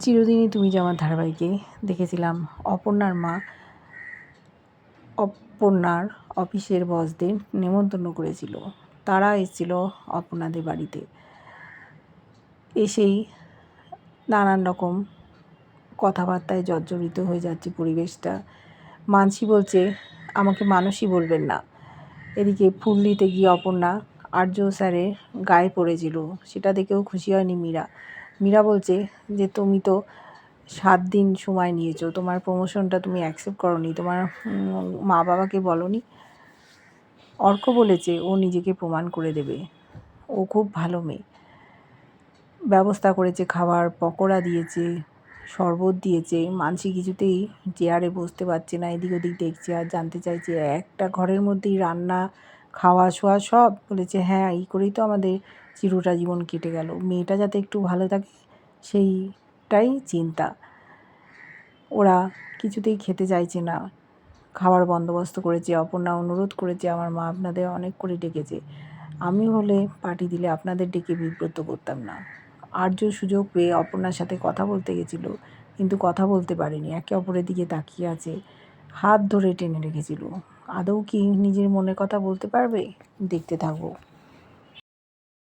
চিরদিনই তুমি যে আমার ধারাবাহিকে দেখেছিলাম, অপর্ণার মা, অপর্ণার অফিসের বসদের নেমন্তন্ন করেছিল। তারা এসেছিল অপর্ণাদের বাড়িতে। এসেই নানান রকম কথাবার্তায় জর্জরিত হয়ে যাচ্ছে পরিবেশটা। মানসি বলছে, আমাকে মানুষই বলবেন না। এদিকে ফুল দিতে গিয়ে অপর্ণা আর্য স্যারের গায়ে পড়েছিল। সেটা দেখেও খুশি হয়নি মীরা। মীরা বলছে যে, তুমি তো সাত দিন সময় নিয়েছো। তোমার প্রমোশনটা তুমি অ্যাকসেপ্ট করনি। তোমার মা বাবাকে বলনি। অর্ক বলেছে, ও নিজেকে প্রমাণ করে দেবে। ও খুব ভালো মেয়ে। ব্যবস্থা করেছে, খাবার পকোড়া দিয়েছে, শরবত দিয়েছে। মানসি কিছুতেই চেয়ারে বসতে পারছে না। এদিক ওদিক দেখছে আর জানতে চাইছে, একটা ঘরের মধ্যেই রান্না খাওয়া শোয়া সব? বলেছে হ্যাঁ এই করেই তো আমাদের চিরটা জীবন কেটে গেল। মেয়েটা যাতে একটু ভালো থাকে, সেইটাই চিন্তা। ওরা কিছুতেই খেতে চাইছে না। খাবার বন্দোবস্ত করেছে, অপর্ণা অনুরোধ করেছে, আমার মা আপনাদের অনেক করে ডেকেছে। আমি হলে পার্টি দিলে আপনাদের ডেকে বিব্রত করতাম না। আর্য সুযোগ পেয়ে অপর্ণার সাথে কথা বলতে গেছিল, কিন্তু কথা বলতে পারেনি। একে অপরের দিকে তাকিয়ে আছে, হাত ধরে টেনে রেখেছিল। আদৌ কি নিজের মনের কথা বলতে পারবে? দেখতে থাকব।